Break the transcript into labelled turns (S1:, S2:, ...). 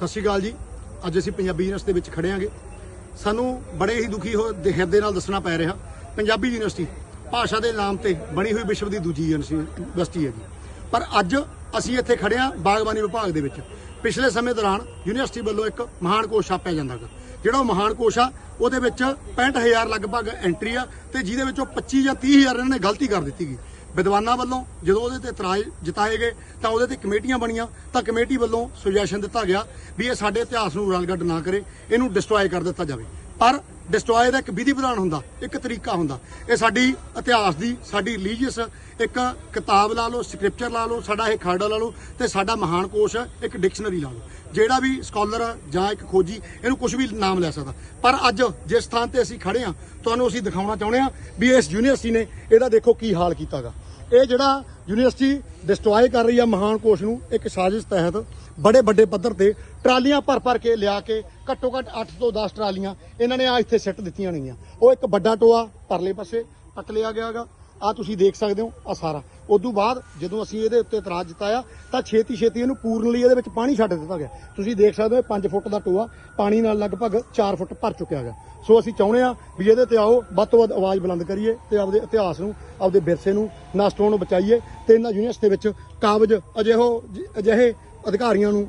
S1: ਸਤਿ ਸ਼੍ਰੀ ਅਕਾਲ ਜੀ। ਅੱਜ ਅਸੀਂ ਪੰਜਾਬੀ ਯੂਨੀਵਰਸਿਟੀ ਦੇ ਵਿੱਚ ਖੜੇ ਆਂਗੇ ਸਾਨੂੰ ਬੜੇ ਹੀ ਦੁਖੀ ਹੋ ਦੇ ਹਿਰਦੇ ਨਾਲ ਦੱਸਣਾ ਪੈ ਰਿਹਾ। ਪੰਜਾਬੀ ਯੂਨੀਵਰਸਿਟੀ ਭਾਸ਼ਾ ਦੇ ਨਾਮ ਤੇ ਬਣੀ ਹੋਈ ਵਿਸ਼ਵ ਦੀ ਦੂਜੀ ਯੂਨੀਵਰਸਿਟੀ ਯੂਨੀਵਰਸਿਟੀ ਹੈ ਜੀ ਪਰ ਅੱਜ ਅਸੀਂ ਇੱਥੇ ਖੜੇ ਆਂ ਬਾਗਬਾਨੀ ਵਿਭਾਗ ਦੇ ਵਿੱਚ। ਪਿਛਲੇ ਸਮੇਂ ਦੌਰਾਨ ਯੂਨੀਵਰਸਿਟੀ ਵੱਲੋਂ ਇੱਕ ਮਹਾਨ ਕੋਸ਼ ਛਾਪਿਆ ਜਾਂਦਾ ਗਾ ਜਿਹੜਾ ਉਹ ਮਹਾਨ ਕੋਸ਼ ਆ, ਉਹਦੇ ਵਿੱਚ 65000 ਲਗਭਗ ਐਂਟਰੀ ਆ ਤੇ ਜਿਹਦੇ ਵਿੱਚੋਂ 25 ਜਾਂ 30000 ਇਹਨਾਂ ਨੇ ਗਲਤੀ ਕਰ ਦਿੱਤੀ ਗਈ ਵਿਦਵਾਨਾਂ ਵੱਲੋਂ ਜਦੋਂ ਉਹਦੇ ਤੇ ਇਤਰਾਜ਼ ਜਤਾਏ ਗਏ ਤਾਂ ਉਹਦੇ ਤੇ ਕਮੇਟੀਆਂ ਬਣੀਆਂ, ਤਾਂ ਕਮੇਟੀ ਵੱਲੋਂ ਸੁਜੈਸ਼ਨ ਦਿੱਤਾ ਗਿਆ ਵੀ ਇਹ ਸਾਡੇ ਇਤਿਹਾਸ ਨੂੰ ਰਲਗੱਡ ਨਾ ਕਰੇ, ਇਹਨੂੰ ਡਿਸਟਰੋਏ ਕਰ ਦਿੱਤਾ ਜਾਵੇ। ਪਰ ਡਿਸਟਰੋਏ ਦਾ ਇੱਕ ਵਿਧੀ ਵਿਧਾਨ ਹੁੰਦਾ, ਇੱਕ ਤਰੀਕਾ ਹੁੰਦਾ। ਇਹ ਸਾਡੀ ਇਤਿਹਾਸ ਦੀ, ਸਾਡੀ ਰਿਲੀਜੀਅਸ ਇੱਕ ਕਿਤਾਬ ਲਾ ਲਓ ਸਕ੍ਰਿਪਚਰ ਲਾ ਲਓ, ਸਾਡਾ ਇਹ ਖਰੜਾ ਲਾ ਲਓ ਤੇ ਸਾਡਾ ਮਹਾਨ ਕੋਸ਼ ਇੱਕ ਡਿਕਸ਼ਨਰੀ ਲਾ ਲਓ। ਜਿਹੜਾ ਵੀ ਸਕਾਲਰ ਜਾਂ ਇੱਕ ਖੋਜੀ, ਇਹਨੂੰ ਕੁਝ ਵੀ ਨਾਮ ਲੈ ਸਕਦਾ। ਪਰ ਅੱਜ ਜਿਸ ਥਾਂ ਤੇ ਅਸੀਂ ਖੜੇ ਆ ਤੁਹਾਨੂੰ ਅਸੀਂ ਦਿਖਾਉਣਾ ਚਾਹੁੰਦੇ ਆ ਵੀ ਇਸ ਯੂਨੀਵਰਸਿਟੀ ਨੇ ਇਹਦਾ ਦੇਖੋ ਕੀ ਹਾਲ ਕੀਤਾਗਾ। ਇਹ ਜਿਹੜਾ ਯੂਨੀਵਰਸਿਟੀ ਡਿਸਟਰੋਏ ਕਰ ਰਹੀ ਆ ਮਹਾਨ ਕੋਸ਼ ਨੂੰ, ਇੱਕ ਸਾਜ਼ਿਸ਼ ਤਹਿਤ ਬੜੇ ਵੱਡੇ ਪੱਧਰ ਤੇ ਟਰਾਲੀਆਂ ਭਰ ਭਰ ਕੇ ਲਿਆ ਕੇ ਘੱਟੋ ਘੱਟ 8 ਤੋਂ 10 ਟਰਾਲੀਆਂ ਇਹਨਾਂ ਨੇ ਆ ਇੱਥੇ ਸਿੱਟ ਦਿੱਤੀਆਂ ਨੇਗੀਆਂ ਉਹ ਇੱਕ ਵੱਡਾ ਟੋਆ ਪਰਲੇ ਪਾਸੇ ਪੱਟ ਲਿਆ ਗਿਆਗਾ ਆ ਤੁਸੀਂ ਦੇਖ ਸਕਦੇ ਹੋ ਆ ਸਾਰਾ। ਉਦੋਂ ਬਾਅਦ ਜਦੋਂ ਅਸੀਂ ਇਹਦੇ ਉੱਤੇ ਇਤਰਾਜ਼ ਜਤਾਇਆ, ਤਾਂ ਛੇਤੀ ਛੇਤੀ ਇਹਨੂੰ ਪੂਰਨ ਲਈ ਇਹਦੇ ਵਿੱਚ ਪਾਣੀ ਛੱਡ ਦਿੱਤਾ ਗਿਆ। ਤੁਸੀਂ ਦੇਖ ਸਕਦੇ ਹੋ 5 ਫੁੱਟ ਦਾ ਟੋਆ, ਪਾਣੀ ਨਾਲ ਲਗਭਗ 4 ਫੁੱਟ ਭਰ ਚੁੱਕਿਆ ਗਿਆ ਸੋ ਅਸੀਂ ਚਾਹੁੰਦੇ ਆ ਵੀ ਇਹਦੇ ਤੇ ਆਓ, ਵੱਧ ਤੋਂ ਵੱਧ ਆਵਾਜ਼ ਬੁਲੰਦ ਕਰੀਏ ਤੇ ਆਪਦੇ ਇਤਿਹਾਸ ਨੂੰ, ਆਪਦੇ ਵਿਰਸੇ ਨੂੰ, ਨਸ਼ਟ ਹੋਣ ਨੂੰ ਬਚਾਈਏ ਤੇ ਇਹਨਾਂ ਯੂਨੀਵਰਸਿਟੀ ਦੇ ਵਿੱਚ ਕਾਬਜ ਅਜਿਹੋ, ਅਜਿਹੇ ਅਧਿਕਾਰੀਆਂ ਨੂੰ